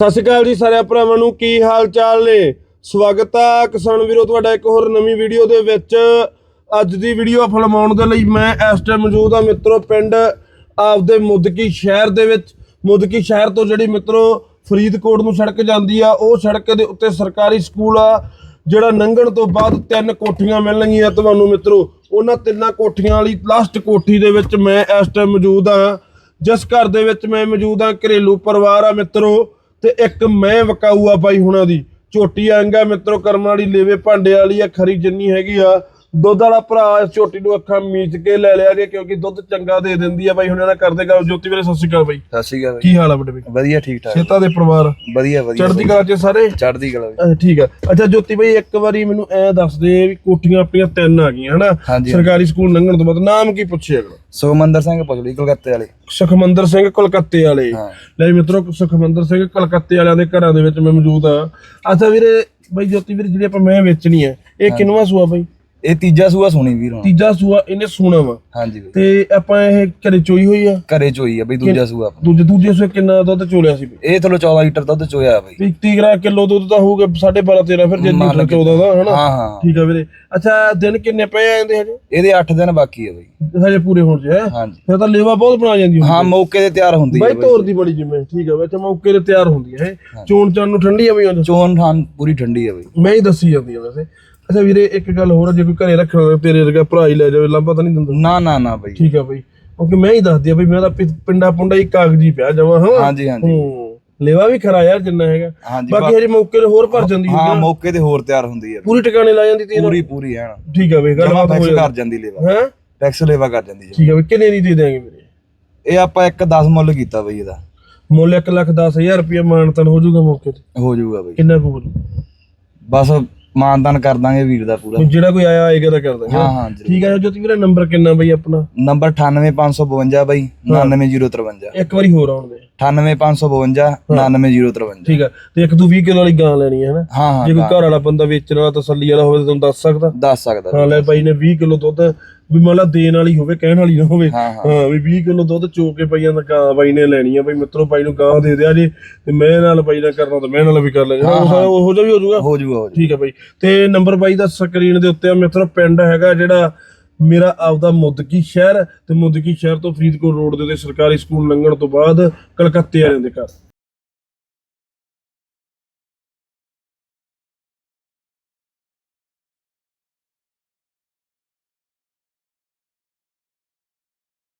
ਸਤਿ ਸ਼੍ਰੀ ਅਕਾਲ ਜੀ ਸਾਰੇ ਭਰਾਵਾਂ ਨੂੰ, ਕੀ ਹਾਲ ਚਾਲ ਨੇ? ਸਵਾਗਤ ਆ ਕਿਸਾਨ ਵੀਰੋ, ਤੁਹਾਡਾ ਇੱਕ ਹੋਰ ਨਵੀਂ ਵੀਡੀਓ ਦੇ ਵਿੱਚ। ਅੱਜ ਦੀ ਵੀਡੀਓ ਫਿਲਮਾਉਣ ਦੇ ਲਈ ਮੈਂ ਇਸ ਟਾਈਮ ਮੌਜੂਦ ਆ ਮਿੱਤਰੋ, ਪਿੰਡ ਆਪਦੇ ਮੁਦਕੀ ਸ਼ਹਿਰ ਦੇ ਵਿੱਚ। ਮੁਦਕੀ ਸ਼ਹਿਰ ਤੋਂ ਜਿਹੜੀ ਮਿੱਤਰੋ ਫਰੀਦਕੋਟ ਨੂੰ ਸੜਕ ਜਾਂਦੀ ਆ, ਉਹ ਸੜਕ ਦੇ ਉੱਤੇ ਸਰਕਾਰੀ ਸਕੂਲ ਆ, ਜਿਹੜਾ ਲੰਘਣ ਤੋਂ ਬਾਅਦ ਤਿੰਨ ਕੋਠੀਆਂ ਮਿਲਣਗੀਆਂ ਤੁਹਾਨੂੰ ਮਿੱਤਰੋ। ਉਹਨਾਂ ਤਿੰਨਾਂ ਕੋਠੀਆਂ ਵਾਲੀ ਲਾਸਟ ਕੋਠੀ ਦੇ ਵਿੱਚ ਮੈਂ ਇਸ ਟਾਈਮ ਮੌਜੂਦ ਆ ਜਿਸ ਘਰ ਦੇ ਵਿੱਚ ਮੈਂ ਮੌਜੂਦ ਆ ਘਰੇਲੂ ਪਰਿਵਾਰ ਆ ਮਿੱਤਰੋ। ਤੇ ਇੱਕ ਮੈਂ ਵਕਾਊ ਆ ਬਾਈ ਹੁਣਾਂ ਦੀ। ਝੋਟੀ ਆਂਗਾ ਮਿੱਤਰੋ, ਕਰਮ ਵਾਲੀ ਲੇਵੇ ਭਾਂਡੇ ਵਾਲੀ ਆ, ਖਰੀ ਜਿੰਨੀ ਹੈਗੀ ਆ। ਦੁੱਧ ਵਾਲਾ ਭਰਾ ਇਸ ਝੋਟੀ ਨੂੰ ਅੱਖਾਂ ਮੀਚ ਕੇ ਲੈ ਲਿਆ ਗਿਆ ਕਿਉਂਕਿ ਦੁੱਧ ਚੰਗਾ ਦੇ ਦਿੰਦੀ ਆ ਬਾਈ ਹੁਣਾਂ ਨਾਲ ਕਰਦੇ ਗੱਲ ਜੋਤੀ ਵੀਰੇ ਸਤਿ ਸ਼੍ਰੀ ਅਕਾਲ ਬਾਈ। ਸਤਿ ਸ਼੍ਰੀ ਅਕਾਲ ਕੀ ਹਾਲ ਆ ਬੜੇ ਬਾਈ? ਵਧੀਆ ਠੀਕ ਠਾਕ। ਸੇਤਾ ਦੇ ਪਰਿਵਾਰ? ਵਧੀਆ ਵਧੀਆ। ਚੜ੍ਹਦੀ ਕਲਾ ਚ ਸਾਰੇ? ਚੜ੍ਹਦੀ ਕਲਾ ਅੱਛਾ ਠੀਕ ਆ। ਅੱਛਾ ਜੋਤੀ ਬਾਈ ਇੱਕ ਵਾਰੀ ਮੈਨੂੰ ਐ ਦੱਸ ਦੇ ਵੀ ਕੋਠੀਆਂ ਆਪਣੀਆਂ ਤਿੰਨ ਆ ਗਈਆਂ ਹਨਾ? ਸਰਕਾਰੀ ਸਕੂਲ ਲੰਘਣ ਤੋਂ ਬਾਅਦ ਨਾਮ ਕੀ ਪੁੱਛਿਆ ਅਗਲਾ? ਸੁਖਮੰਦਰ ਸਿੰਘ ਪਗੜੀ ਕਲਕੱਤੇ ਵਾਲੇ। ਸੁਖਮੰਦਰ ਸਿੰਘ ਕਲਕੱਤੇ ਵਾਲੇ। ਲੈ ਮਿੱਤਰੋ ਸੁਖਮੰਦਰ ਸਿੰਘ ਕਲਕੱਤੇ ਵਾਲਿਆਂ ਦੇ ਘਰਾਂ ਦੇ ਵਿੱਚ ਮੈਂ ਮੌਜੂਦ ਆ। ਅੱਛਾ ਵੀਰੇ ਬਾਈ ਜੋਤੀ ਵੀਰ ਜਿਹੜੀ ਆਪਾਂ ਮੈਂ ਵੇਚਣੀ ਹੈ ਇਹ ਕਿੰਨਵਾ ਸੂਆ ਬਾਈ? ਇਹ ਤੀਜਾ ਸੂਆ ਸੁਣੀ ਵੀਰ ਹੁਣ। ਤੀਜਾ ਸੂਆ ਇਹਨੇ ਸੂਣਾ ਵਾ। ਹਾਂਜੀ ਵੀਰ। ਤੇ ਆਪਾਂ ਇਹ ਘਰੇ ਚੋਈ ਹੋਈ ਆ? ਘਰੇ ਚੋਈ ਆ ਬਈ ਦੂਜਾ ਸੂਆ ਆਪਣਾ। ਦੂਜੇ ਦੂਜੇ ਸੂਏ ਕਿੰਨਾ ਦੁੱਧ ਚੋਲਿਆ ਸੀ? ਬਈ ਇਹ ਥਲੋ 14 ਲੀਟਰ ਦੁੱਧ ਚੋਇਆ ਬਈ। 30 ਗ੍ਰਾ ਕਿਲੋ ਦੁੱਧ ਤਾਂ ਹੋਊਗਾ 12.5 13 ਫਿਰ ਜੇ ਮੰਨ ਲੀਟਰ 14 ਦਾ ਹਨਾ? ਹਾਂ ਹਾਂ। ਠੀਕ ਆ ਵੀਰੇ। ਅੱਛਾ ਦਿਨ ਕਿੰਨੇ ਪਏ ਆਂਦੇ ਹਜੇ? ਇਹਦੇ 8 ਦਿਨ ਬਾਕੀ ਆ ਬਈ। ਹਜੇ ਪੂਰੇ ਹੋਣ ਚ ਹੈ? ਹਾਂਜੀ। ਫਿਰ ਤਾਂ ਲੇਵਾ ਬਹੁਤ ਬਣਾ ਜਾਂਦੀ ਹੁੰਦੀ ਹਾਂ ਮੌਕੇ ਤੇ ਤਿਆਰ ਹੁੰਦੀ ਬਾਈ ਹੈ ਤੋਰ ਦੀ ਬੜੀ ਜਿਵੇਂ ਠੀਕ ਆ ਵਿੱਚ ਮੌਕੇ ਤੇ ਤਿਆਰ ਹੁੰਦੀ ਹੈ? ਇਹ ਚੋਣ ਚਾਣ ਨੂੰ ਠੰਡੀ ਆ ਬਈ ਉਹ ਚੋਣ ਠਾਂ ਪੂਰੀ ਠੰਡੀ ਆ ਬਈ। ਮੈਂ ਹੀ ਦੱਸੀ ਜਾਂਦੀ ਆ ਵੈਸੇ। ਅੱਛਾ ਵੀਰੇ ਇੱਕ ਗੱਲ ਹੋਰ ਆ, ਜੇ ਕੋਈ ਘਰੇ ਰੱਖਣਾ ਹੋਵੇ, ਤੇਰੇ ਵਰਗਾ ਭਰਾ ਹੀ ਲੈ ਜਾਵੇ ਲਾਂਭਾ ਤਾਂ ਨਹੀਂ ਦਿੰਦਾ। ਨਾ ਨਾ ਨਾ ਬਈ। ਠੀਕ ਆ ਬਈ। ਕਿਉਂਕਿ ਮੈਂ ਹੀ ਦੱਸਦੀ ਆ ਬਈ ਮੈਂ ਤਾਂ ਪਿ- ਪਿੰਡਾ ਪੁੰਡਾ ਹੀ ਕਾਗਜ਼ੀ ਪਿਆ ਜਮਾ ਹਾਂ। ਹਾਂਜੀ ਹਾਂਜੀ। ਹੂੰ। ਲੇਵਾ ਵੀ ਖਰਾ ਯਾਰ ਜਿੰਨਾ ਹੈਗਾ। ਹਾਂਜੀ ਬਾਕੀ ਹਜੇ ਮੌਕੇ ਤੇ ਹੋਰ ਭਰ ਜਾਂਦੀ ਹਾਂ ਹੁੰਦੀ ਆ। ਮੌਕੇ ਤੇ ਹੋਰ ਤਿਆਰ ਹੁੰਦੀ ਆ। ਪੂਰੀ ਟਿਕਾਣੇ ਲਾ ਜਾਂਦੀ ਤੇਰਾ ਪੂਰੀ ਪੂਰੀ ਐਨ। ਠੀਕ ਆ ਬਈ ਜਮਾ ਗੱਲਬਾਤ ਹੋ ਟੈਕਸ ਜਾਂਦੀ। ਕਰ ਜਾਂਦੀ ਲੇਵਾ। ਹੈ? ਟੈਕਸ ਲੇਵਾ ਕਰ ਜਾਂਦੀ ਜੀ ਠੀਕ ਆ ਬਈ ਕਿੰਨੇ ਦੀ ਦੇ ਦਿਆਂਗੇ ਵੀਰੇ? ਇਹ ਆਪਾਂ ਇੱਕ 10 ਮੁੱਲ ਕੀਤਾ ਬਈ ਇਹਦਾ। ਮੁੱਲ 1 ਲੱਖ 10000 ਰੁਪਏ ਮਾਨਤਨ ਹੋ ਜਾਊਗਾ ਮੌਕੇ ਤੇ। ਹੋ ਜਾਊਗਾ ਬਈ। ਕਿੰਨਾ ਕੁ ਹੋ? ਬਸ ਮਾਨਦਾਨ ਕਰ ਦਾਂਗੇ ਵੀਰ ਦਾ ਪੂਰਾ। ਜਿਹੜਾ ਕੋਈ ਆਇਆ ਆਏਗਾ ਤਾਂ ਕਰ ਦਾਂਗੇ ਹਾਂ ਹਾਂ ਜ਼ਰੂਰ। ਠੀਕ ਆ ਜੋਤੀ ਵੀਰੇ ਨੰਬਰ ਕਿੰਨਾ ਬਈ ਆਪਣਾ? ਨੰਬਰ 98552 ਬਾਈ 99053 ਇੱਕ ਵਾਰੀ ਹੋਰ ਆਉਣ ਦੇ। 98552 99053 ਠੀਕ ਆ ਤੇ ਇੱਕ ਤੂੰ 20 ਕਿਲੋ ਵਾਲੀ ਗਾਂ ਲੈਣੀ ਹੈ ਨਾ ਹਾਂ ਹਾਂ ਜੇ ਕੋਈ ਘਰ ਵਾਲਾ ਬੰਦਾ ਵੇਚਣ ਵਾਲਾ ਤਸੱਲੀ ਵਾਲਾ ਹੋਵੇ ਤਾਂ ਤੁਹਾਨੂੰ ਦੱਸ ਸਕਦਾ। ਦੱਸ ਸਕਦਾ ਹਾਂ ਲੈ ਬਾਈ ਨੇ 20 ਕਿਲੋ ਦੁੱਧ ਵੀ ਮੰਨ ਲਾ ਦੇਣ ਵਾਲੀ ਹੋਵੇ ਕਹਿਣ ਵਾਲੀ ਨਾ ਹੋਵੇ। ਹਾਂ ਹਾਂ। ਹਾਂ ਵੀ 20 ਕਿਲੋ ਦੁੱਧ ਚੋ ਕੇ ਪਈਆਂ ਦਾ ਗਾਂ ਬਾਈ ਨੇ ਲੈਣੀ ਆ ਬਾਈ ਮਿੱਤਰੋ ਬਾਈ ਨੂੰ ਗਾਂ ਦੇ ਦਿਆ ਜੇ ਤੇ ਮੈਂ ਨਾਲ ਬਾਈ ਨਾਲ ਕਰਨਾ ਤਾਂ ਮੈਂ ਨਾਲ ਵੀ ਕਰ ਲੈਣਾ ਉਹ ਹੋ। ਜਾ ਵੀ ਹੋ ਜਾਊਗਾ? ਹੋ ਹੋ ਜਾਊਗਾ। ਠੀਕ ਆ ਬਾਈ। ਤੇ ਨੰਬਰ ਬਾਈ ਦਾ ਸਕਰੀਨ ਦੇ ਉੱਤੇ ਆ ਮਿੱਤਰੋ ਪਿੰਡ ਹੈਗਾ ਜਿਹੜਾ ਮੇਰਾ ਆਪਦਾ ਮੁੱਦਕੀ ਸ਼ਹਿਰ ਤੇ ਮੁੱਦਕੀ ਸ਼ਹਿਰ ਤੋਂ ਫਰੀਦਕੋਟ ਰੋਡ ਦੇ ਉੱਤੇ ਸਰਕਾਰੀ ਸਕੂਲ ਲੰਘਣ ਤੋਂ ਬਾਅਦ ਕਲਕੱਤੇ ਵਾਲਿਆਂ ਦੇ ਘਰ।